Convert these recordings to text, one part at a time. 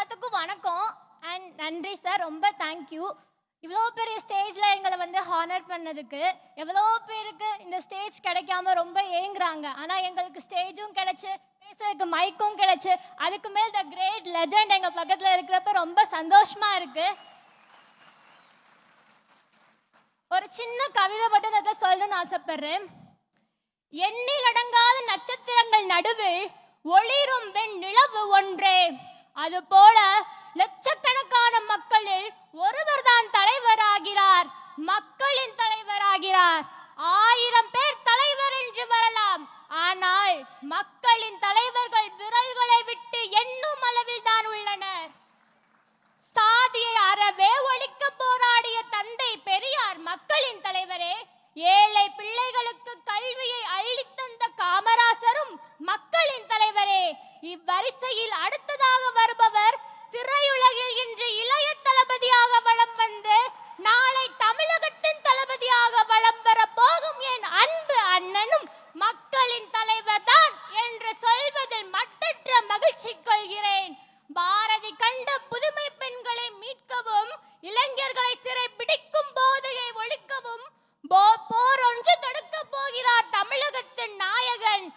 எல்லாத்துக்கும் வணக்கம். அண்ட் நன்றி சார் ரொம்ப தேங்க்யூ இவ்வளோ பெரிய ஸ்டேஜில் எங்களை வந்து ஹானர் பண்ணதுக்கு எவ்வளோ பேருக்கு இந்த ஸ்டேஜ் கிடைக்காம ரொம்ப ஏங்குறாங்க. ஆனால் எங்களுக்கு ஸ்டேஜும் கிடைச்சி பேசுறதுக்கு மைக்கும் கிடைச்சி அதுக்கு மேல் த கிரேட் லெஜண்ட் எங்கள் பக்கத்தில் இருக்கிறப்ப ரொம்ப சந்தோஷமாக இருக்குது ஒரு சின்ன கவிதை மட்டும் அதை சொல்லணும்னு ஆசைப்படுறேன். எண்ணிலடங்காத நட்சத்திரங்கள் நடுவில் ஒளிரும் வெண் நிலவு ஒன்றே. அதுபோல லட்சக்கணக்கான மக்களில் ஒருவர் தான் தலைவராகிறார். மக்களின் தலைவராகிறார். ஆயிரம் பேர் தலைவர் என்று வரலாம். ஆனால் மக்களின் தலைவர்கள் விரல்களை விட்டு எண்ணும் அளவில் தான் உள்ளனர். சாதியை அறவே ஒழிக்க போராடிய தந்தை பெரியார் மக்களின் தலைவரே. ஏழை வரிசையில் அடுத்ததாக வருபவர் திரையுலகில் இன்று இளைய தளபதியாக வளம் வந்து நாளை தமிழகத்தின் தளபதியாக வளம் வர போகும் என் அன்பு அண்ணனும் மக்களின் தலைவர் தான் என்று சொல்வதில் மட்டற்ற மகிழ்ச்சி கொள்கிறேன். பாரதி கண்ட புதுமை பெண்களை மீட்கவும் இளைஞர்களை சிறை பிடிக்கும் போதையை ஒழிக்கவும் போர் ஒன்று தடுக்க போகிறார் தமிழகத்தின் நாயகன்.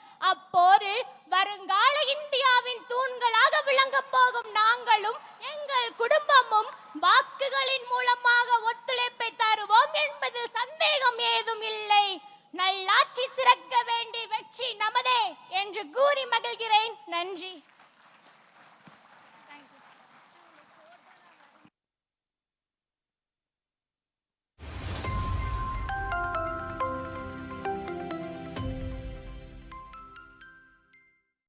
நாங்களும் எங்கள் குடும்பமும் வாக்குகளின் மூலமாக ஒத்துழைப்பை தருவோம் என்பதில் சந்தேகம் ஏதும் இல்லை. நல்லாட்சி சிறக்க வேண்டி வெற்றி நமதே என்று கூறி மகிழ்கிறேன். நன்றி.